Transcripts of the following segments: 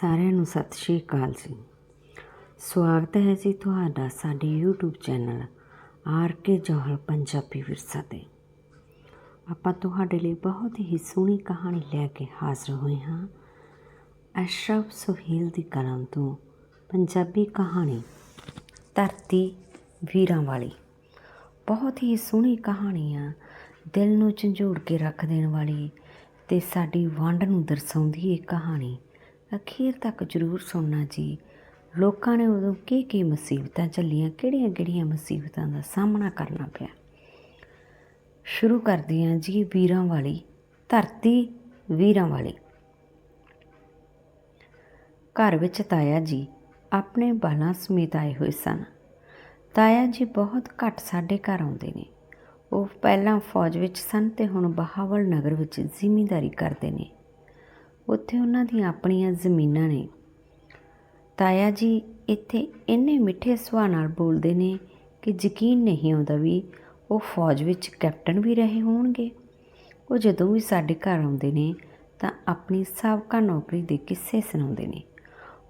ਸਾਰਿਆਂ ਨੂੰ ਸਤਿ ਸ਼੍ਰੀ ਅਕਾਲ ਜੀ। ਸਵਾਗਤ ਹੈ ਜੀ ਤੁਹਾਡਾ ਸਾਡੇ YouTube channel R K Johal Punjabi Virsa ਤੇ। ਆਪਾਂ ਤੁਹਾਡੇ ਲਈ ਬਹੁਤ ਹੀ ਸੋਹਣੀ ਕਹਾਣੀ ਲੈ ਕੇ ਹਾਜ਼ਰ ਹੋਏ ਹਾਂ। ਅਸ਼ਰਫ ਸੁਹੇਲ ਦੀ ਕਲਮ ਤੋਂ ਪੰਜਾਬੀ ਕਹਾਣੀ ਧਰਤੀ ਵੀਰਾਂ ਵਾਲੀ। ਬਹੁਤ ਹੀ ਸੋਹਣੀ ਕਹਾਣੀ ਆ ਦਿਲ ਨੂੰ ਝੰਜੋੜ ਕੇ ਰੱਖ ਦੇਣ ਵਾਲੀ ਤੇ ਸਾਡੀ ਵੰਡ ਨੂੰ ਦਰਸਾਉਂਦੀ ਇਹ ਕਹਾਣੀ ਅਖੀਰ ਤੱਕ ਜ਼ਰੂਰ ਸੁਣਨਾ ਜੀ। ਲੋਕਾਂ ਨੇ ਉਦੋਂ ਕੀ ਕੀ ਮੁਸੀਬਤਾਂ ਝੱਲੀਆਂ ਕਿਹੜੀਆਂ ਕਿਹੜੀਆਂ ਮੁਸੀਬਤਾਂ ਦਾ ਸਾਹਮਣਾ ਕਰਨਾ ਪਿਆ। ਸ਼ੁਰੂ ਕਰਦੇ ਹਾਂ ਜੀ ਵੀਰਾਂ ਵਾਲੀ, ਧਰਤੀ ਵੀਰਾਂ ਵਾਲੀ। ਘਰ ਵਿੱਚ ਤਾਇਆ ਜੀ ਆਪਣੇ ਬਾਲਾਂ ਸਮੇਤ ਆਏ ਹੋਏ ਸਨ। ਤਾਇਆ ਜੀ ਬਹੁਤ ਘੱਟ ਸਾਡੇ ਘਰ ਆਉਂਦੇ ਨੇ। ਉਹ ਪਹਿਲਾਂ ਫੌਜ ਵਿੱਚ ਸਨ ਤੇ ਹੁਣ ਬਹਾਵਲ ਨਗਰ ਵਿੱਚ ਜ਼ਿਮੀਂਦਾਰੀ ਕਰਦੇ ਨੇ। ਉੱਥੇ ਉਹਨਾਂ ਦੀਆਂ ਆਪਣੀਆਂ ਜ਼ਮੀਨਾਂ ਨੇ। ਤਾਇਆ ਜੀ ਇੱਥੇ ਇੰਨੇ ਮਿੱਠੇ ਸੁਭਾਅ ਨਾਲ ਬੋਲਦੇ ਨੇ ਕਿ ਯਕੀਨ ਨਹੀਂ ਆਉਂਦਾ ਵੀ ਉਹ ਫੌਜ ਵਿੱਚ ਕੈਪਟਨ ਵੀ ਰਹੇ ਹੋਣਗੇ। ਉਹ ਜਦੋਂ ਵੀ ਸਾਡੇ ਘਰ ਆਉਂਦੇ ਨੇ ਤਾਂ ਆਪਣੀ ਸਾਬਕਾ ਨੌਕਰੀ ਦੇ ਕਿੱਸੇ ਸੁਣਾਉਂਦੇ ਨੇ।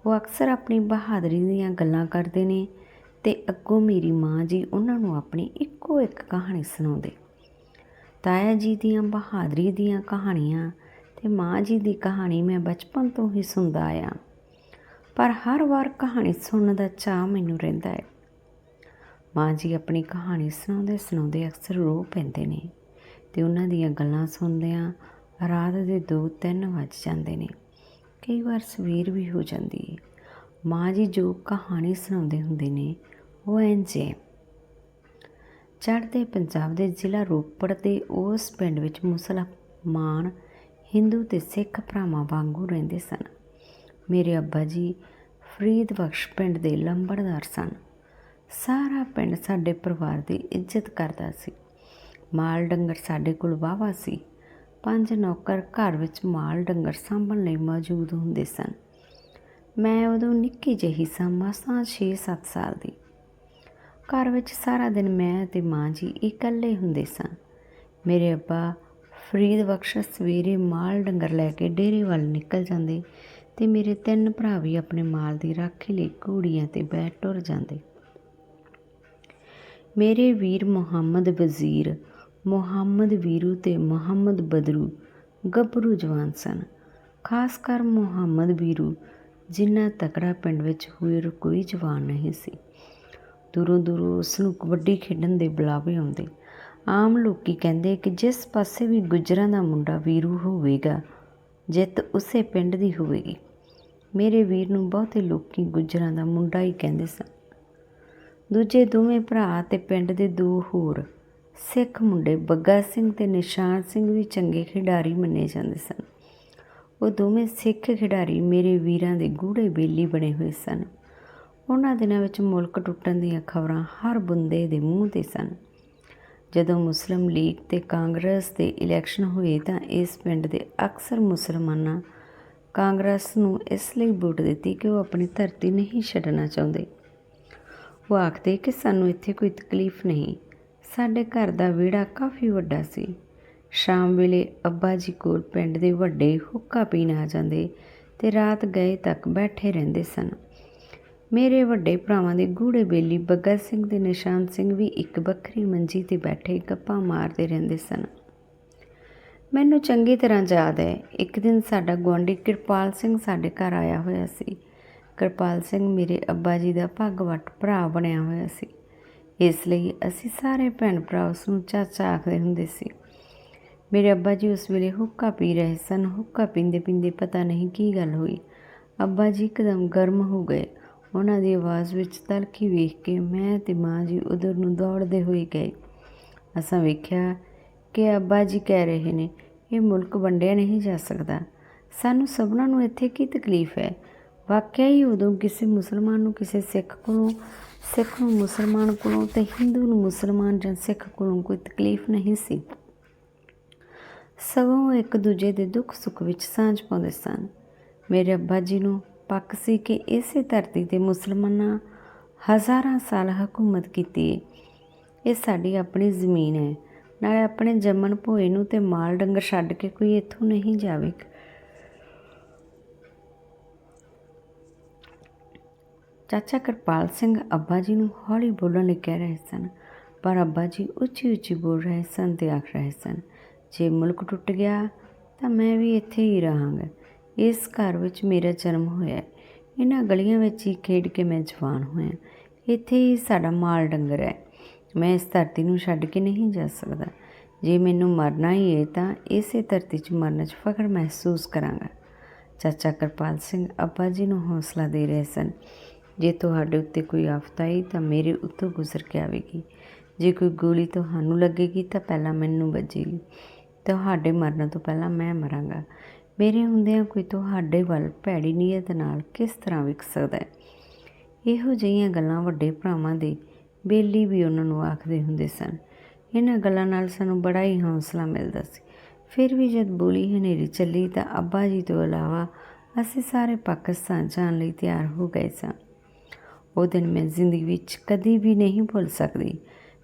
ਉਹ ਅਕਸਰ ਆਪਣੀ ਬਹਾਦਰੀ ਦੀਆਂ ਗੱਲਾਂ ਕਰਦੇ ਨੇ ਤੇ ਅੱਗੋਂ ਮੇਰੀ ਮਾਂ ਜੀ ਉਹਨਾਂ ਨੂੰ ਆਪਣੀ ਇੱਕੋ ਇੱਕ ਕਹਾਣੀ ਸੁਣਾਉਂਦੇ। ਤਾਇਆ ਜੀ ਦੀਆਂ ਬਹਾਦਰੀ ਦੀਆਂ ਕਹਾਣੀਆਂ ਤੇ ਮਾਂ ਜੀ ਦੀ ਕਹਾਣੀ ਮੈਂ ਬਚਪਨ ਤੋਂ ਹੀ ਸੁਣਦਾ ਆਇਆ। ਪਰ ਹਰ ਵਾਰ ਕਹਾਣੀ ਸੁਣਨ ਦਾ ਚਾਹ ਮੈਨੂੰ ਰਹਿੰਦਾ ਹੈ। ਮਾਂ ਜੀ ਆਪਣੀ ਕਹਾਣੀ ਸੁਣਾਉਂਦੇ ਸੁਣਾਉਂਦੇ ਅਕਸਰ ਰੋ ਪੈਂਦੇ ਨੇ ਤੇ ਉਹਨਾਂ ਦੀਆਂ ਗੱਲਾਂ ਸੁਣਦਿਆਂ ਰਾਤ ਦੇ 2-3 ਵੱਜ ਜਾਂਦੇ ਨੇ। ਕਈ ਵਾਰ ਸਵੇਰ ਵੀ ਹੋ ਜਾਂਦੀ ਹੈ ਮਾਂ ਜੀ ਜੋ ਕਹਾਣੀ ਸੁਣਾਉਂਦੇ ਹੁੰਦੇ ਨੇ, ਉਹ ਇੰਝ ਹੈ ਚੜ੍ਹਦੇ ਪੰਜਾਬ ਦੇ ਜ਼ਿਲ੍ਹਾ ਰੋਪੜ ਦੇ ਉਸ ਪਿੰਡ ਵਿੱਚ ਮੁਸਲਮਾਨ ਹਿੰਦੂ ਤੇ ਸਿੱਖ ਭਰਾਵਾਂ ਵਾਂਗੂ ਰਹਿੰਦੇ ਸਨ। ਮੇਰੇ ਅੱਬਾ ਜੀ ਫਰੀਦ ਬਖਸ਼ ਪਿੰਡ ਦੇ ਲੰਬੜਦਾਰ ਸਨ। ਸਾਰਾ ਪਿੰਡ ਸਾਡੇ ਪਰਿਵਾਰ ਦੀ ਇੱਜ਼ਤ ਕਰਦਾ ਸੀ। ਮਾਲ ਡੰਗਰ ਸਾਡੇ ਕੋਲ ਵਾਵਾ ਸੀ। ਪੰਜ ਨੌਕਰ ਘਰ ਵਿੱਚ ਮਾਲ ਡੰਗਰ ਸਾਂਭਣ ਲਈ ਮੌਜੂਦ ਹੁੰਦੇ ਸਨ। ਮੈਂ ਉਦੋਂ ਨਿੱਕੀ ਜਿਹੀ ਸਾਂ, ਮਸਾਂ 6-7 ਸਾਲ ਦੀ। ਘਰ ਵਿੱਚ ਸਾਰਾ ਦਿਨ ਮੈਂ ਤੇ ਮਾਂ ਜੀ ਇਕੱਲੇ ਹੁੰਦੇ ਸਾਂ। ਮੇਰੇ ਅੱਬਾ ਫਰੀਦ ਬਖਸ਼ ਸਵੇਰੇ ਮਾਲ ਡੰਗਰ ਲੈ ਕੇ ਡੇਰੇ ਵੱਲ ਨਿਕਲ ਜਾਂਦੇ ਤੇ ਮੇਰੇ ਤਿੰਨ ਭਰਾ ਵੀ ਆਪਣੇ ਮਾਲ ਦੀ ਰਾਖੀ ਲਈ ਘੋੜੀਆਂ ਤੇ ਬੈਠ ਟੁਰ ਜਾਂਦੇ। ਮੇਰੇ ਵੀਰ ਮੁਹੰਮਦ ਵਜ਼ੀਰ, ਮੁਹੰਮਦ ਵੀਰੂ ਤੇ ਮੁਹੰਮਦ ਬਦਰੂ ਗੱਭਰੂ ਜਵਾਨ ਸਨ। ਖਾਸ ਕਰ ਮੁਹੰਮਦ ਵੀਰੂ, ਜਿੰਨਾ ਤਕੜਾ ਪਿੰਡ ਵਿੱਚ ਹੋਏ ਕੋਈ ਜਵਾਨ ਨਹੀਂ ਸੀ। ਦੂਰੋਂ ਦੂਰੋਂ ਉਸ ਨੂੰ ਕਬੱਡੀ ਖੇਡਣ ਦੇ ਬੁਲਾਵੇ ਆਉਂਦੇ। ਆਮ ਲੋਕੀ ਕਹਿੰਦੇ ਕਿ ਜਿਸ ਪਾਸੇ ਵੀ ਗੁੱਜਰਾਂ ਦਾ ਮੁੰਡਾ ਵੀਰੂ ਹੋਵੇਗਾ, ਜਿੱਤ ਉਸੇ ਪਿੰਡ ਦੀ ਹੋਵੇਗੀ। ਮੇਰੇ ਵੀਰ ਨੂੰ ਬਹੁਤੇ ਲੋਕੀ ਗੁੱਜਰਾਂ ਦਾ ਮੁੰਡਾ ਹੀ ਕਹਿੰਦੇ ਸਨ। ਦੂਜੇ ਦੋਵੇਂ ਭਰਾ ਤੇ ਪਿੰਡ ਦੇ ਦੋ ਹੋਰ ਸਿੱਖ ਮੁੰਡੇ ਬੱਗਾ ਸਿੰਘ ਤੇ ਨਿਸ਼ਾਨ ਸਿੰਘ ਵੀ ਚੰਗੇ ਖਿਡਾਰੀ ਮੰਨੇ ਜਾਂਦੇ ਸਨ। ਉਹ ਦੋਵੇਂ ਸਿੱਖ ਖਿਡਾਰੀ ਮੇਰੇ ਵੀਰਾਂ ਦੇ ਗੂੜੇ ਬੇਲੀ ਬਣੇ ਹੋਏ ਸਨ। ਉਹਨਾਂ ਦਿਨਾਂ ਵਿੱਚ ਮੁਲਕ ਟੁੱਟਣ ਦੀਆਂ ਖਬਰਾਂ ਹਰ ਬੰਦੇ ਦੇ ਮੂੰਹ ਤੇ ਸਨ। ਜਦੋਂ ਮੁਸਲਿਮ ਲੀਗ ਤੇ ਕਾਂਗਰਸ ਦੇ ਇਲੈਕਸ਼ਨ ਹੋਏ ਤਾਂ ਇਸ ਪਿੰਡ ਦੇ ਅਕਸਰ ਮੁਸਲਮਾਨਾਂ ਕਾਂਗਰਸ ਨੂੰ ਇਸ ਲਈ ਵੋਟ ਦਿੱਤੀ ਕਿ ਉਹ ਆਪਣੀ ਧਰਤੀ ਨਹੀਂ ਛੱਡਣਾ ਚਾਹੁੰਦੇ। ਉਹ ਆਖਦੇ ਕਿ ਸਾਨੂੰ ਇੱਥੇ ਕੋਈ ਤਕਲੀਫ ਨਹੀਂ। ਸਾਡੇ ਘਰ ਦਾ ਵਿਹੜਾ ਕਾਫੀ ਵੱਡਾ ਸੀ। ਸ਼ਾਮ ਵੇਲੇ ਅੱਬਾ ਜੀ ਕੋਲ ਪਿੰਡ ਦੇ ਵੱਡੇ ਹੁੱਕਾ ਪੀਣ ਆ ਜਾਂਦੇ ਤੇ ਰਾਤ ਗਏ ਤੱਕ ਬੈਠੇ ਰਹਿੰਦੇ ਸਨ। ਮੇਰੇ ਵੱਡੇ ਭਰਾਵਾਂ ਦੇ ਗੂੜੇ ਬੇਲੀ ਬੱਗਾ ਸਿੰਘ ਤੇ ਨਿਸ਼ਾਨ ਸਿੰਘ ਵੀ ਇੱਕ ਵੱਖਰੀ ਮੰਜੀ ਤੇ ਬੈਠੇ ਗੱਪਾਂ ਮਾਰਦੇ ਰਹਿੰਦੇ ਸਨ। ਮੈਨੂੰ ਚੰਗੀ ਤਰ੍ਹਾਂ ਯਾਦ ਹੈ, ਇੱਕ ਦਿਨ ਸਾਡਾ ਗੁਆਂਢੀ ਕਿਰਪਾਲ ਸਿੰਘ ਸਾਡੇ ਘਰ ਆਇਆ ਹੋਇਆ ਸੀ। ਕਿਰਪਾਲ ਸਿੰਘ ਮੇਰੇ ਅੱਬਾ ਜੀ ਦਾ ਭਗਵਟ ਭਰਾ ਬਣਿਆ ਹੋਇਆ ਸੀ। ਇਸ ਲਈ ਅਸੀਂ ਸਾਰੇ ਭੈਣ ਭਰਾ ਉਸ ਨੂੰ ਚਾਚਾ ਆਖਦੇ ਹੁੰਦੇ ਸੀ। ਮੇਰੇ ਅੱਬਾ ਜੀ ਉਸ ਵੇਲੇ ਹੁੱਕਾ ਪੀ ਰਹੇ ਸਨ। ਹੁੱਕਾ ਪੀਂਦੇ ਪੀਂਦੇ ਪਤਾ ਨਹੀਂ ਕੀ ਗੱਲ ਹੋਈ। ਅੱਬਾ ਜੀ ਇੱਕਦਮ ਗਰਮ ਹੋ ਗਏ। ਉਹਨਾਂ ਦੀ ਆਵਾਜ਼ ਵਿੱਚ ਤਲਖੀ ਵੇਖ ਕੇ ਮੈਂ ਤੇ ਮਾਂ ਜੀ ਉਧਰ ਨੂੰ ਦੌੜਦੇ ਹੋਏ ਗਏ। ਅਸਾਂ ਵੇਖਿਆ ਕਿ ਅੱਬਾ ਜੀ ਕਹਿ ਰਹੇ ਨੇ, ਇਹ ਮੁਲਕ ਵੰਡਿਆ ਨਹੀਂ ਜਾ ਸਕਦਾ। ਸਾਨੂੰ ਸਭਨਾਂ ਨੂੰ ਇੱਥੇ ਕੀ ਤਕਲੀਫ ਹੈ? ਵਾਕਿਆ ਹੀ ਉਦੋਂ ਕਿਸੇ ਮੁਸਲਮਾਨ ਨੂੰ, ਕਿਸੇ ਸਿੱਖ ਕੋਲੋਂ, ਸਿੱਖ ਨੂੰ ਮੁਸਲਮਾਨ ਕੋਲੋਂ ਤੇ ਹਿੰਦੂ ਨੂੰ ਮੁਸਲਮਾਨ ਜਾਂ ਸਿੱਖ ਕੋਲੋਂ ਕੋਈ ਤਕਲੀਫ ਨਹੀਂ ਸੀ। ਸਗੋਂ ਇੱਕ ਦੂਜੇ ਦੇ ਦੁੱਖ ਸੁੱਖ ਵਿੱਚ ਸਾਂਝ ਪਾਉਂਦੇ ਸਨ। ਮੇਰੇ ਅੱਬਾ ਜੀ ਨੂੰ ਪੱਕ ਸੀ ਕਿ ਇਸੇ ਧਰਤੀ ਤੇ ਮੁਸਲਮਾਨਾਂ ਹਜ਼ਾਰਾਂ ਸਾਲ ਹਕੂਮਤ ਕੀਤੀ ਹੈ ਇਹ ਸਾਡੀ ਆਪਣੀ ਜ਼ਮੀਨ ਹੈ। ਨਾਲੇ ਆਪਣੇ ਜੰਮਣ ਭੋਏ ਨੂੰ ਤੇ ਮਾਲ ਡੰਗਰ ਛੱਡ ਕੇ ਕੋਈ ਇੱਥੋਂ ਨਹੀਂ ਜਾਵੇਗਾ ਚਾਚਾ ਕਿਰਪਾਲ ਸਿੰਘ ਅੱਬਾ ਜੀ ਨੂੰ ਹੌਲੀ ਬੋਲਣ ਲਈ ਕਹਿ ਰਹੇ ਸਨ, ਪਰ ਅੱਬਾ ਜੀ ਉੱਚੀ ਉੱਚੀ ਬੋਲ ਰਹੇ ਸਨ ਤੇ ਆਖ ਰਹੇ ਸਨ, ਜੇ ਮੁਲਕ ਟੁੱਟ ਗਿਆ ਤਾਂ ਮੈਂ ਵੀ ਇੱਥੇ ਹੀ ਰਹਾਂਗਾ। ਇਸ ਘਰ ਵਿੱਚ ਮੇਰਾ ਜਨਮ ਹੋਇਆ ਇਹਨਾਂ ਗਲੀਆਂ ਵਿੱਚ ਹੀ ਖੇਡ ਕੇ ਮੈਂ ਜਵਾਨ ਹੋਇਆ ਇੱਥੇ ਹੀ ਸਾਡਾ ਮਾਲ ਡੰਗਰ ਹੈ। ਮੈਂ ਇਸ ਧਰਤੀ ਨੂੰ ਛੱਡ ਕੇ ਨਹੀਂ ਜਾ ਸਕਦਾ। ਜੇ ਮੈਨੂੰ ਮਰਨਾ ਹੀ ਹੈ ਤਾਂ ਇਸੇ ਧਰਤੀ 'ਚ ਮਰਨ 'ਚ ਫਖਰ ਮਹਿਸੂਸ ਕਰਾਂਗਾ। ਚਾਚਾ ਕਿਰਪਾਲ ਸਿੰਘ ਅੱਬਾ ਜੀ ਨੂੰ ਹੌਸਲਾ ਦੇ ਰਹੇ ਸਨ। ਜੇ ਤੁਹਾਡੇ ਉੱਤੇ ਕੋਈ ਆਫਤ ਆਈ ਤਾਂ ਮੇਰੇ ਉੱਤੋਂ ਗੁਜ਼ਰ ਕੇ ਆਵੇਗੀ। ਜੇ ਕੋਈ ਗੋਲੀ ਤੁਹਾਨੂੰ ਲੱਗੇਗੀ ਤਾਂ ਪਹਿਲਾਂ ਮੈਨੂੰ ਵੱਜੇਗੀ। ਤੁਹਾਡੇ ਮਰਨ ਤੋਂ ਪਹਿਲਾਂ ਮੈਂ ਮਰਾਂਗਾ। ਮੇਰੇ ਹੁੰਦਿਆਂ ਕੋਈ ਤੁਹਾਡੇ ਵੱਲ ਭੈੜੀ ਨੀਅਤ ਨਾਲ ਕਿਸ ਤਰ੍ਹਾਂ ਵਿਕ ਸਕਦਾ ਹੈ? ਇਹੋ ਜਿਹੀਆਂ ਗੱਲਾਂ ਵੱਡੇ ਭਰਾਵਾਂ ਦੇ ਬੇਲੀ ਵੀ ਉਹਨਾਂ ਨੂੰ ਆਖਦੇ ਹੁੰਦੇ ਸਨ। ਇਹਨਾਂ ਗੱਲਾਂ ਨਾਲ ਸਾਨੂੰ ਬੜਾ ਹੀ ਹੌਸਲਾ ਮਿਲਦਾ ਸੀ। ਫਿਰ ਵੀ ਜਦ ਬੋਲੀ ਹਨੇਰੀ ਚੱਲੀ ਤਾਂ ਅੱਬਾ ਜੀ ਤੋਂ ਇਲਾਵਾ ਅਸੀਂ ਸਾਰੇ ਪਾਕਿਸਤਾਨ ਜਾਣ ਲਈ ਤਿਆਰ ਹੋ ਗਏ ਸਾਂ। ਉਹ ਦਿਨ ਮੈਂ ਜ਼ਿੰਦਗੀ ਵਿੱਚ ਕਦੀ ਵੀ ਨਹੀਂ ਭੁੱਲ ਸਕਦੀ।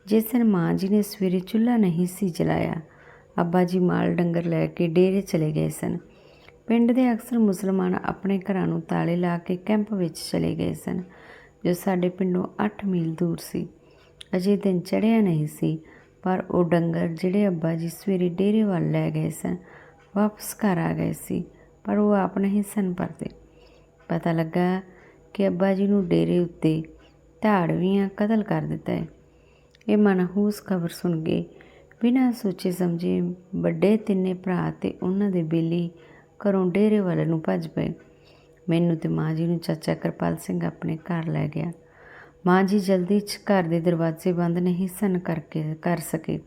ਜਿਸ ਦਿਨ ਮਾਂ ਜੀ ਨੇ ਸਵੇਰੇ ਚੁੱਲ੍ਹਾ ਨਹੀਂ ਸੀ ਜਲਾਇਆ, ਅੱਬਾ ਜੀ ਮਾਲ ਡੰਗਰ ਲੈ ਕੇ ਡੇਰੇ ਚਲੇ ਗਏ ਸਨ। ਪਿੰਡ ਦੇ ਅਕਸਰ ਮੁਸਲਮਾਨ ਆਪਣੇ ਘਰਾਂ ਨੂੰ ਤਾਲੇ ਲਾ ਕੇ ਕੈਂਪ ਵਿੱਚ ਚਲੇ ਗਏ ਸਨ, ਜੋ ਸਾਡੇ ਪਿੰਡੋਂ 8 ਮੀਲ ਦੂਰ ਸੀ। ਅਜੇ ਦਿਨ ਚੜ੍ਹਿਆ ਨਹੀਂ ਸੀ, ਪਰ ਉਹ ਡੰਗਰ ਜਿਹੜੇ ਅੱਬਾ ਜੀ ਸਵੇਰੇ ਡੇਰੇ ਵੱਲ ਲੈ ਗਏ ਸਨ, ਵਾਪਸ ਘਰ ਆ ਗਏ ਸੀ, ਪਰ ਉਹ ਆਪ ਨਹੀਂ ਸਨ ਪਰਦੇ। ਪਤਾ ਲੱਗਾ ਕਿ ਅੱਬਾ ਜੀ ਨੂੰ ਡੇਰੇ ਉੱਤੇ ਧਾੜਵੀਆਂ ਕਤਲ ਕਰ ਦਿੱਤਾ ਹੈ। ਇਹ ਮਨਹੂਸ ਖਬਰ ਸੁਣ ਕੇ ਬਿਨਾਂ ਸੋਚੇ ਸਮਝੇ ਵੱਡੇ ਤਿੰਨੇ ਭਰਾ ਤੇ ਉਹਨਾਂ ਦੇ ਬੇਲੀ ਘਰੋਂ ਡੇਰੇ ਵੱਲ ਨੂੰ ਭੱਜ ਪਏ। ਮੈਨੂੰ ਤੇ ਮਾਂ ਜੀ ਨੂੰ ਚਾਚਾ ਕਿਰਪਾਲ ਸਿੰਘ ਆਪਣੇ ਘਰ ਲੈ ਗਿਆ। ਮਾਂ ਜੀ ਜਲਦੀ ਚ ਘਰ ਦੇ ਦਰਵਾਜ਼ੇ ਬੰਦ ਨਹੀਂ ਸਨ ਕਰਕੇ ਕਰ ਸਕੇ।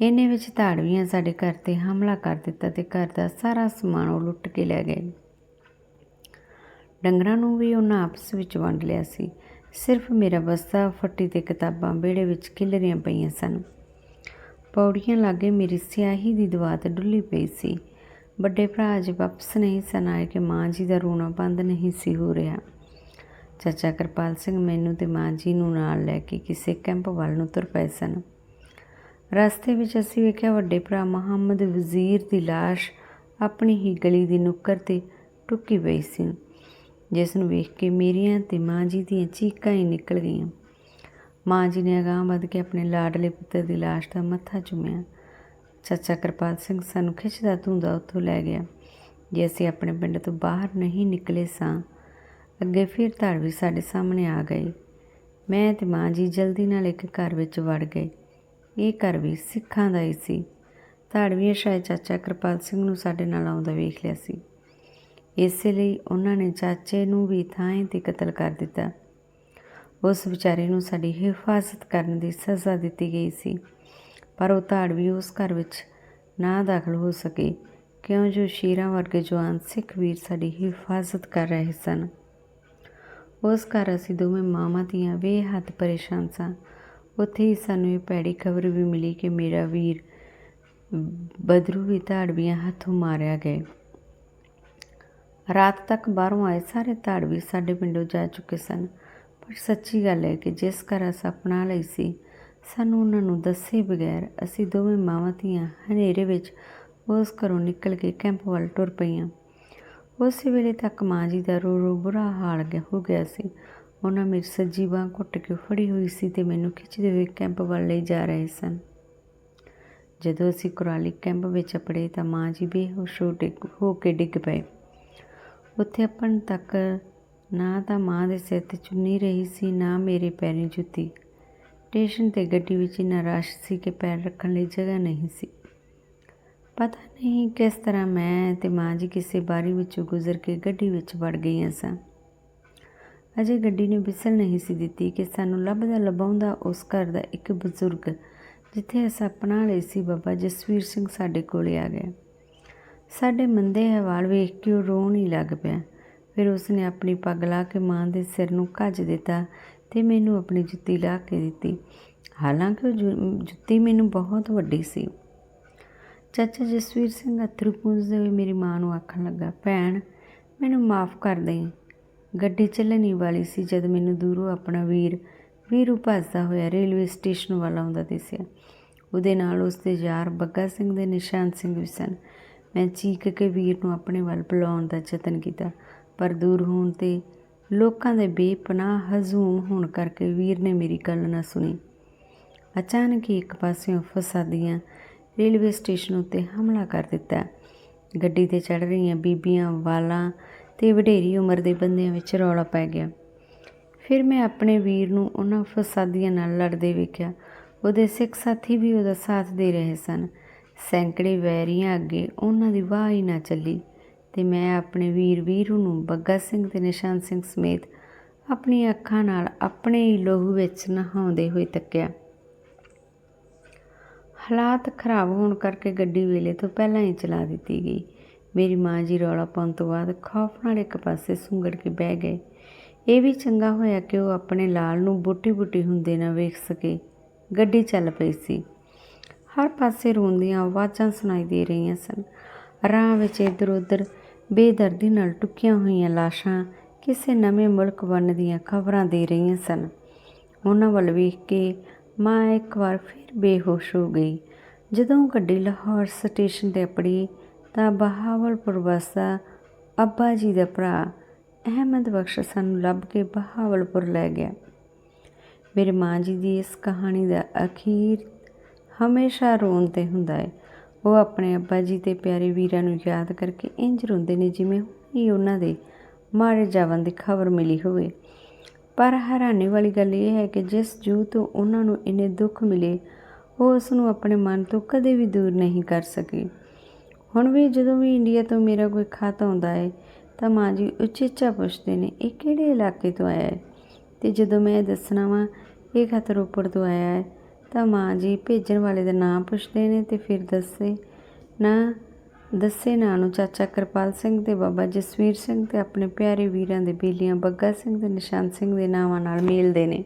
ਇਹਨੇ ਵਿੱਚ ਧਾੜਵੀਆਂ ਸਾਡੇ ਘਰ ਤੇ ਹਮਲਾ ਕਰ ਦਿੱਤਾ ਤੇ ਘਰ ਦਾ ਸਾਰਾ ਸਮਾਨ ਉਹ ਲੁੱਟ ਕੇ ਲੈ ਗਏ। ਡੰਗਰਾਂ ਨੂੰ ਵੀ ਉਹਨਾਂ ਆਪਸ ਵਿੱਚ ਵੰਡ ਲਿਆ ਸੀ। ਸਿਰਫ ਮੇਰਾ ਬਸਤਾ ਫੱਟੀ ਤੇ ਕਿਤਾਬਾਂ ਵਿਹੜੇ ਵਿੱਚ ਖਿਲਰੀਆਂ ਪਈਆਂ ਸਨ। ਪੌੜੀਆਂ ਲਾਗੇ ਮੇਰੀ ਸਿਆਹੀ ਦੀ ਦਵਾਤ ਡੁੱਲੀ ਪਈ ਸੀ। ਵੱਡੇ ਭਰਾ ਅਜੇ ਵਾਪਸ ਨਹੀਂ ਸਨ ਆਏ ਕਿ ਮਾਂ ਜੀ ਦਾ ਰੋਣਾ ਬੰਦ ਨਹੀਂ ਸੀ ਹੋ ਰਿਹਾ। ਚਾਚਾ ਕਿਰਪਾਲ ਸਿੰਘ ਮੈਨੂੰ ਤੇ ਮਾਂ ਜੀ ਨੂੰ ਨਾਲ ਲੈ ਕੇ ਕਿਸੇ ਕੈਂਪ ਵੱਲ ਨੂੰ ਤੁਰ ਪਏ ਸਨ। ਰਸਤੇ ਵਿੱਚ ਅਸੀਂ ਵੇਖਿਆ ਵੱਡੇ ਭਰਾ ਮੁਹੰਮਦ ਵਜ਼ੀਰ ਦੀ ਲਾਸ਼ ਆਪਣੀ ਹੀ ਗਲੀ ਦੀ ਨੁੱਕਰ ਤੇ ਟੁੱਕੀ ਪਈ ਸੀ, ਜਿਸ ਨੂੰ ਵੇਖ ਕੇ ਮੇਰੀਆਂ ਤੇ ਮਾਂ ਜੀ ਦੀਆਂ ਚੀਕਾਂ ਹੀ ਨਿਕਲ ਗਈਆਂ। ਮਾਂ ਜੀ ਨੇ ਅਗਾਂਹ ਵੱਧ ਕੇ ਆਪਣੇ ਲਾਡਲੇ ਪੁੱਤਰ ਦੀ ਲਾਸ਼ ਦਾ ਮੱਥਾ ਚੁੰਮਿਆ। ਚਾਚਾ ਕਿਰਪਾਲ ਸਿੰਘ ਸਾਨੂੰ ਖਿੱਚਦਾ ਧੂੰਦਾ ਉੱਥੋਂ ਲੈ ਗਿਆ। ਜੇ ਅਸੀਂ ਆਪਣੇ ਪਿੰਡ ਤੋਂ ਬਾਹਰ ਨਹੀਂ ਨਿਕਲੇ ਸਾਂ, ਅੱਗੇ ਫਿਰ ਧਾੜਵੀ ਸਾਡੇ ਸਾਹਮਣੇ ਆ ਗਈ। ਮੈਂ ਤੇ ਮਾਂ ਜੀ ਜਲਦੀ ਨਾਲ ਇੱਕ ਘਰ ਵਿੱਚ ਵੜ ਗਏ। ਇਹ ਘਰ ਵੀ ਸਿੱਖਾਂ ਦਾ ਹੀ ਸੀ। ਧਾੜਵੀਆਂ ਸ਼ਾਇਦ ਚਾਚਾ ਕਿਰਪਾਲ ਸਿੰਘ ਨੂੰ ਸਾਡੇ ਨਾਲ ਆਉਂਦਾ ਵੇਖ ਲਿਆ ਸੀ। ਇਸੇ ਲਈ ਉਹਨਾਂ ਨੇ ਚਾਚੇ ਨੂੰ ਵੀ ਥਾਂ ਤੇ ਕਤਲ ਕਰ ਦਿੱਤਾ। ਉਸ ਵਿਚਾਰੇ ਨੂੰ ਸਾਡੀ ਹਿਫਾਜ਼ਤ ਕਰਨ ਦੀ ਸਜ਼ਾ ਦਿੱਤੀ ਗਈ ਸੀ। ਪਰ ਉਹ ਧਾੜਵੀ ਉਸ ਘਰ ਵਿੱਚ ਨਾ ਦਾਖਲ ਹੋ ਸਕੇ। ਕਿਉਂ ਜੋ ਸ਼ੀਰਾਂ ਵਰਗੇ ਜਵਾਨ ਸਿੱਖ ਵੀਰ ਸਾਡੀ ਹਿਫਾਜ਼ਤ ਕਰ ਰਹੇ ਸਨ। ਉਸ ਘਰ ਅਸੀਂ ਦੋਵੇਂ ਮਾਵਾਂ ਧੀਆਂ ਬੇਹੱਦ ਪਰੇਸ਼ਾਨ ਸਾਂ। ਉੱਥੇ ਹੀ ਸਾਨੂੰ ਇਹ ਭੈੜੀ ਖਬਰ ਵੀ ਮਿਲੀ ਕਿ ਮੇਰਾ ਵੀਰ ਬਦਰੂ ਵੀ ਧਾੜਵੀਆਂ ਹੱਥੋਂ ਮਾਰਿਆ ਗਿਆ। ਰਾਤ ਤੱਕ ਬਾਹਰੋਂ ਆਏ ਸਾਰੇ ਧਾੜਵੀ ਸਾਡੇ ਪਿੰਡੋਂ ਜਾ ਚੁੱਕੇ ਸਨ। ਪਰ ਸੱਚੀ ਗੱਲ ਹੈ ਕਿ ਜਿਸ ਘਰ ਅਸਾਂ ਆਪਣਾ ਲਈ ਸੀ ਸਾਨੂੰ ਉਹਨਾਂ ਨੂੰ ਦੱਸੇ ਬਗੈਰ ਅਸੀਂ ਦੋਵੇਂ ਮਾਵਾਂ ਧੀਆਂ ਹਨੇਰੇ ਵਿੱਚ ਉਸ ਘਰੋਂ ਨਿਕਲ ਕੇ ਕੈਂਪ ਵੱਲ ਟੁਰ ਪਈਆਂ। ਉਸੇ ਵੇਲੇ ਤੱਕ ਮਾਂ ਜੀ ਦਾ ਰੋ ਰੋ ਬੁਰਾ ਹਾਲ ਗਿਆ ਹੋ ਗਿਆ ਸੀ। ਉਹਨਾਂ ਮੇਰੀ ਸੱਜੀ ਬਾਂਹ ਘੁੱਟ ਕੇ ਫੜੀ ਹੋਈ ਸੀ ਤੇ ਮੈਨੂੰ ਖਿੱਚਦੇ ਹੋਏ ਕੈਂਪ ਵੱਲ ਲਈ ਜਾ ਰਹੇ ਸਨ। ਜਦੋਂ ਅਸੀਂ ਕੁਰਾਲੀ ਕੈਂਪ ਵਿੱਚ ਅਪੜੇ ਤਾਂ ਮਾਂ ਜੀ ਬੇਹੋਸ਼ ਹੋ ਡਿੱਗ ਹੋ ਕੇ ਡਿੱਗ ਪਏ। ਉੱਥੇ ਆਪਣ ਤੱਕ ਨਾ ਤਾਂ ਮਾਂ ਦੇ ਸਿਰ ਤੇ ਚੁੰਨੀ ਰਹੀ ਸੀ, ਨਾ ਮੇਰੇ ਪੈਰੀਂ ਜੁੱਤੀ। ਸਟੇਸ਼ਨ ਤੇ ਗੱਡੀ ਵਿੱਚ ਇੰਨਾ ਰਸ਼ ਸੀ ਕਿ ਪੈਰ ਰੱਖਣ ਲਈ ਜਗ੍ਹਾ ਨਹੀਂ ਸੀ। ਪਤਾ ਨਹੀਂ ਕਿਸ ਤਰ੍ਹਾਂ ਮੈਂ ਤੇ ਮਾਂ ਜੀ ਕਿਸੇ ਬਾਰੀ ਵਿੱਚੋਂ ਗੁਜ਼ਰ ਕੇ ਗੱਡੀ ਵਿੱਚ ਵੜ ਗਈਆਂ ਸਾਂ। ਅਜੇ ਗੱਡੀ ਨੇ ਵਿਸਲ ਨਹੀਂ ਸੀ ਦਿੱਤੀ ਕਿ ਸਾਨੂੰ ਲੱਭਦਾ ਲਭਾਉਂਦਾ ਉਸ ਘਰ ਦਾ ਇੱਕ ਬਜ਼ੁਰਗ, ਜਿੱਥੇ ਅਸਾਂ ਆਪਣਾ ਲਈ ਸੀ ਬਾਬਾ ਜਸਵੀਰ ਸਿੰਘ ਸਾਡੇ ਕੋਲੇ ਆ ਗਿਆ। ਸਾਡੇ ਮੰਦੇ ਹਵਾਲ ਵੇਖ ਕੇ ਉਹ ਰੋਣ ਹੀ ਲੱਗ ਪਿਆ। ਫਿਰ ਉਸਨੇ ਆਪਣੀ ਪੱਗ ਲਾ ਕੇ ਮਾਂ ਦੇ ਸਿਰ ਨੂੰ ਕੱਜ ਦਿੱਤਾ ਤੇ ਮੈਨੂੰ ਆਪਣੀ ਜੁੱਤੀ ਲਾ ਕੇ ਦਿੱਤੀ। ਹਾਲਾਂਕਿ ਉਹ ਜੁ- ਜੁੱਤੀ ਮੈਨੂੰ ਬਹੁਤ ਵੱਡੀ ਸੀ। ਚਾਚਾ ਜਸਵੀਰ ਸਿੰਘ ਅਥਰੂ ਪੂੰਝਦੇ ਹੋਏ ਮੇਰੀ ਮਾਂ ਨੂੰ ਆਖਣ ਲੱਗਾ, ਭੈਣ, ਮੈਨੂੰ ਮਾਫ ਕਰ ਦੇ। ਗੱਡੀ ਚੱਲਣੀ ਵਾਲੀ ਸੀ ਜਦ ਮੈਨੂੰ ਦੂਰੋਂ ਆਪਣਾ ਵੀਰ, ਵੀਰੂ ਭੱਜਦਾ ਹੋਇਆ ਰੇਲਵੇ ਸਟੇਸ਼ਨ ਵੱਲ ਆਉਂਦਾ ਦਿਸਿਆ। ਉਹਦੇ ਨਾਲ ਉਸਦੇ ਯਾਰ ਬੱਗਾ ਸਿੰਘ ਦੇ ਨਿਸ਼ਾਨ ਸਿੰਘ ਵੀ ਸਨ। ਮੈਂ ਚੀਕ ਕੇ ਵੀਰ ਨੂੰ ਆਪਣੇ ਵੱਲ ਬੁਲਾਉਣ ਦਾ ਯਤਨ ਕੀਤਾ, ਪਰ ਦੂਰ ਹੋਣ ਤੇ ਲੋਕਾਂ ਦੇ ਬੇਪਨਾਹ, ਹਜ਼ੂਮ ਹੋਣ ਕਰਕੇ ਵੀਰ ਨੇ ਮੇਰੀ ਗੱਲ ਨਾ ਸੁਣੀ। ਅਚਾਨਕ ਹੀ ਇੱਕ ਪਾਸਿਓਂ ਫਸਾਦੀਆਂ ਰੇਲਵੇ ਸਟੇਸ਼ਨ ਉੱਤੇ ਹਮਲਾ ਕਰ ਦਿੱਤਾ। ਗੱਡੀ ਤੇ ਚੜ ਰਹੀਆਂ ਬੀਬੀਆਂ, ਵਾਲਾਂ ਤੇ ਵਡੇਰੀ ਉਮਰ ਦੇ ਬੰਦਿਆਂ ਵਿੱਚ ਰੌਲਾ ਪੈ ਗਿਆ। ਫਿਰ ਮੈਂ ਆਪਣੇ ਵੀਰ ਨੂੰ ਉਹਨਾਂ ਫਸਾਦੀਆਂ ਨਾਲ ਲੜਦੇ ਵੇਖਿਆ। ਉਹਦੇ ਸਿੱਖ ਸਾਥੀ ਵੀ ਉਹਦਾ ਸਾਥ ਦੇ ਰਹੇ ਸਨ। ਸੈਂਕੜੇ ਵੈਰੀਆਂ ਅੱਗੇ ਉਹਨਾਂ ਦੀ ਵਾਹ ਹੀ ਨਾ ਚੱਲੀ। ਤੇ ਮੈਂ ਆਪਣੇ ਵੀਰ ਵੀਰੂ ਨੂੰ ਬੱਗਾ ਸਿੰਘ ਤੇ ਨਿਸ਼ਾਨ ਸਿੰਘ ਸਮੇਤ ਆਪਣੀ ਅੱਖਾਂ ਨਾਲ ਆਪਣੇ ਹੀ ਲਹੂ ਵਿੱਚ ਨਹਾਉਂਦੇ ਹੋਏ ਤੱਕਿਆ। ਹਾਲਾਤ ਖਰਾਬ ਹੋਣ ਕਰਕੇ ਗੱਡੀ ਵੇਲੇ ਤੋਂ ਪਹਿਲਾਂ ਹੀ ਚਲਾ ਦਿੱਤੀ ਗਈ। ਮੇਰੀ ਮਾਂ ਜੀ ਰੌਲਾ ਪਾਉਣ ਤੋਂ ਬਾਅਦ ਖੌਫ ਨਾਲ ਇੱਕ ਪਾਸੇ ਸੁੰਗੜ ਕੇ ਬਹਿ ਗਏ। ਇਹ ਵੀ ਚੰਗਾ ਹੋਇਆ ਕਿ ਉਹ ਆਪਣੇ ਲਾਲ ਨੂੰ ਬੁੱਟੀ ਬੁੱਟੀ ਹੁੰਦੇ ਨਾ ਵੇਖ ਸਕੇ। ਗੱਡੀ ਚੱਲ ਪਈ ਸੀ। ਹਰ ਪਾਸੇ ਰੋਂਦੀਆਂ ਆਵਾਜ਼ਾਂ ਸੁਣਾਈ ਦੇ ਰਹੀਆਂ ਸਨ। ਰਾਹ ਵਿੱਚ ਇੱਧਰ ਉੱਧਰ ਬੇਦਰਦੀ ਨਾਲ ਟੁੱਕੀਆਂ ਹੋਈਆਂ ਲਾਸ਼ਾਂ ਕਿਸੇ ਨਵੇਂ ਮੁਲਕ ਵੰਨ ਦੀਆਂ ਖਬਰਾਂ ਦੇ ਰਹੀਆਂ ਸਨ। ਉਹਨਾਂ ਵੱਲ ਵੇਖ ਕੇ ਮਾਂ ਇੱਕ ਵਾਰ ਫਿਰ ਬੇਹੋਸ਼ ਹੋ ਗਈ। ਜਦੋਂ ਗੱਡੀ ਲਾਹੌਰ ਸਟੇਸ਼ਨ ਤੇ ਅਪੜੀ ਤਾਂ ਬਹਾਵਲਪੁਰ ਵਸਦਾ ਅੱਬਾ ਜੀ ਦਾ ਭਰਾ ਅਹਿਮਦ ਬਖਸ਼ ਸਾਨੂੰ ਲੱਭ ਕੇ ਬਹਾਵਲਪੁਰ ਲੈ ਗਿਆ। ਮੇਰੇ ਮਾਂ ਜੀ ਦੀ ਇਸ ਕਹਾਣੀ ਦਾ ਅਖੀਰ ਹਮੇਸ਼ਾ ਰੋਣ ਤੇ ਹੁੰਦਾ ਹੈ। ਉਹ ਆਪਣੇ ਅੱਬਾ ਜੀ ਤੇ ਪਿਆਰੇ ਵੀਰਾਂ ਨੂੰ ਯਾਦ ਕਰਕੇ ਇੰਜ ਰੋਂਦੇ ਨੇ ਜਿਵੇਂ ਹੀ ਉਹਨਾਂ ਦੇ ਮਾਰੇ ਜਾਵਨ ਦੀ ਖਬਰ ਮਿਲੀ ਹੋਵੇ। ਪਰ ਹੈਰਾਨੀ ਵਾਲੀ ਗੱਲ ਇਹ ਹੈ ਕਿ ਜਿਸ ਜੂ ਤੋਂ ਉਹਨਾਂ ਨੂੰ ਇੰਨੇ ਦੁੱਖ ਮਿਲੇ, ਉਹ ਉਸ ਨੂੰ ਆਪਣੇ ਮਨ ਤੋਂ ਕਦੇ ਵੀ ਦੂਰ ਨਹੀਂ ਕਰ ਸਕੇ। ਹੁਣ ਵੀ ਜਦੋਂ ਵੀ ਇੰਡੀਆ ਤੋਂ ਮੇਰਾ ਕੋਈ ਖਤ ਆਉਂਦਾ ਹੈ, ਤਾਂ ਮਾਂ ਜੀ ਉਚੇਚਾ ਪੁੱਛਦੇ ਨੇ, ਇਹ ਕਿਹੜੇ ਇਲਾਕੇ ਤੋਂ ਆਇਆ ਹੈ? ਤੇ ਜਦੋਂ ਮੈਂ ਇਹ ਦੱਸਣਾ ਵਾਂ, ਇਹ ਖਤ ਰੋਪੜ ਤੋਂ ਆਇਆ ਹੈ। ਤਾਂ ਮਾਂ ਜੀ ਭੇਜਣ ਵਾਲੇ ਦਾ ਨਾਮ ਪੁੱਛਦੇ ਨੇ ਤੇ ਫਿਰ ਦੱਸੇ, ਨਾ, ਦੱਸੇ ਨਾਂ ਨੂੰ ਚਾਚਾ ਕਿਰਪਾਲ ਸਿੰਘ ਤੇ ਬਾਬਾ ਜਸਵੀਰ ਸਿੰਘ ਤੇ ਆਪਣੇ ਪਿਆਰੇ ਵੀਰਾਂ ਦੇ ਬੇਲੀਆਂ ਬੱਗਾ ਸਿੰਘ ਤੇ ਨਿਸ਼ਾਨ ਸਿੰਘ ਦੇ ਨਾਵਾਂ ਨਾਲ ਮੇਲਦੇ ਨੇ।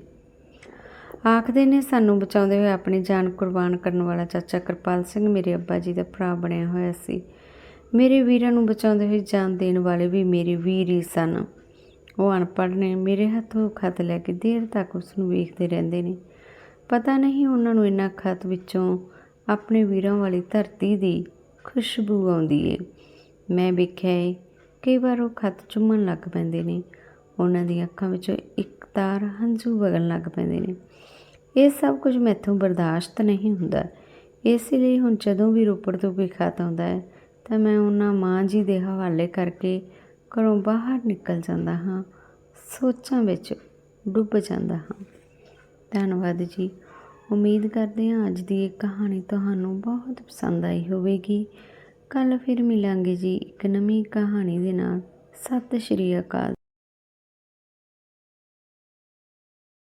ਆਖਦੇ ਨੇ, ਸਾਨੂੰ ਬਚਾਉਂਦੇ ਹੋਏ ਆਪਣੀ ਜਾਨ ਕੁਰਬਾਨ ਕਰਨ ਵਾਲਾ ਚਾਚਾ ਕਿਰਪਾਲ ਸਿੰਘ ਮੇਰੇ ਅੱਬਾ ਜੀ ਦਾ ਭਰਾ ਬਣਿਆ ਹੋਇਆ ਸੀ। ਮੇਰੇ ਵੀਰਾਂ ਨੂੰ ਬਚਾਉਂਦੇ ਹੋਏ ਜਾਨ ਦੇਣ ਵਾਲੇ ਵੀ ਮੇਰੇ ਵੀਰ ਹੀ ਸਨ। ਉਹ ਅਨਪੜ੍ਹ ਨੇ, ਮੇਰੇ ਹੱਥੋਂ ਖਤ ਲੈ ਕੇ ਦੇਰ ਤੱਕ ਉਸ ਨੂੰ ਵੇਖਦੇ ਰਹਿੰਦੇ ਨੇ। ਪਤਾ ਨਹੀਂ ਉਹਨਾਂ ਨੂੰ ਇਹਨਾਂ ਖਤ ਵਿੱਚੋਂ ਆਪਣੇ ਵੀਰਾਂ ਵਾਲੀ ਧਰਤੀ ਦੀ ਖੁਸ਼ਬੂ ਆਉਂਦੀ ਏ। ਮੈਂ ਵੇਖਿਆ ਏ, ਕਈ ਵਾਰ ਉਹ ਖਤ ਚੁੰਮਣ ਲੱਗ ਪੈਂਦੇ ਨੇ। ਉਹਨਾਂ ਦੀਆਂ ਅੱਖਾਂ ਵਿੱਚੋਂ ਇੱਕ ਤਾਰ ਹੰਝੂ ਵਗਣ ਲੱਗ ਪੈਂਦੇ ਨੇ। ਇਹ ਸਭ ਕੁਝ ਮੈਥੋਂ ਬਰਦਾਸ਼ਤ ਨਹੀਂ ਹੁੰਦਾ। ਇਸ ਲਈ ਹੁਣ ਜਦੋਂ ਵੀ ਰੋਪੜ ਤੋਂ ਕੋਈ ਖਤ ਆਉਂਦਾ ਹੈ, ਤਾਂ ਮੈਂ ਉਹਨਾਂ ਮਾਂ ਜੀ ਦੇ ਹਵਾਲੇ ਕਰਕੇ ਘਰੋਂ ਬਾਹਰ ਨਿਕਲ ਜਾਂਦਾ ਹਾਂ, ਸੋਚਾਂ ਵਿੱਚ ਡੁੱਬ ਜਾਂਦਾ ਹਾਂ। ਧੰਨਵਾਦ ਜੀ। ਉਮੀਦ ਕਰਦੇ ਹਾਂ ਅੱਜ ਦੀ ਇਹ ਕਹਾਣੀ ਤੁਹਾਨੂੰ ਬਹੁਤ ਪਸੰਦ ਆਈ ਹੋਵੇਗੀ। ਕੱਲ ਫਿਰ ਮਿਲਾਂਗੇ ਜੀ ਇੱਕ ਨਵੀਂ ਕਹਾਣੀ ਦੇ ਨਾਲ। ਸਤਿ ਸ਼੍ਰੀ ਅਕਾਲ।